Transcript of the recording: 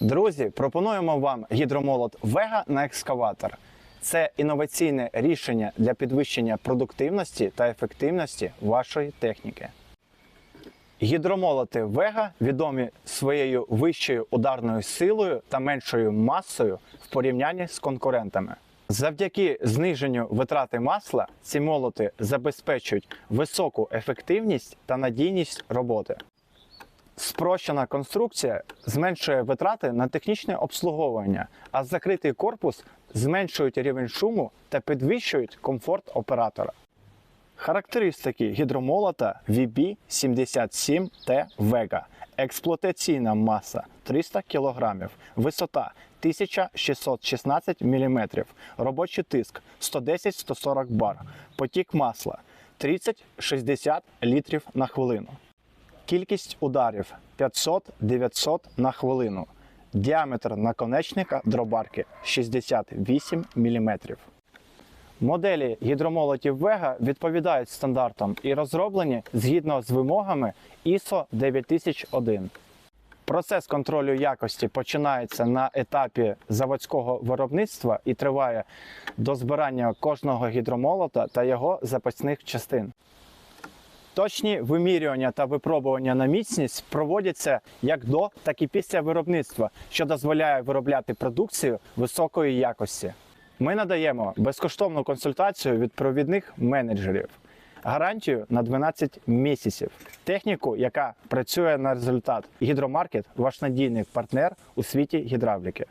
Друзі, пропонуємо вам гідромолот Вега на екскаватор. Це інноваційне рішення для підвищення продуктивності та ефективності вашої техніки. Гідромолоти Вега відомі своєю вищою ударною силою та меншою масою в порівнянні з конкурентами. Завдяки зниженню витрати масла ці молоти забезпечують високу ефективність та надійність роботи. Спрощена конструкція зменшує витрати на технічне обслуговування, а закритий корпус зменшують рівень шуму та підвищують комфорт оператора. Характеристики гідромолота VB77T Vega. Експлуатаційна маса 300 кг, висота 1616 мм, робочий тиск 110-140 бар, потік масла 30-60 літрів на хвилину. Кількість ударів 500-900 на хвилину. Діаметр наконечника дробарки 68 мм. Моделі гідромолотів Vega відповідають стандартам і розроблені згідно з вимогами ISO 9001. Процес контролю якості починається на етапі заводського виробництва і триває до збирання кожного гідромолота та його запасних частин. Точні вимірювання та випробування на міцність проводяться як до, так і після виробництва, що дозволяє виробляти продукцію високої якості. Ми надаємо безкоштовну консультацію від провідних менеджерів, гарантію на 12 місяців, техніку, яка працює на результат. Гідромаркет ваш надійний партнер у світі гідравліки.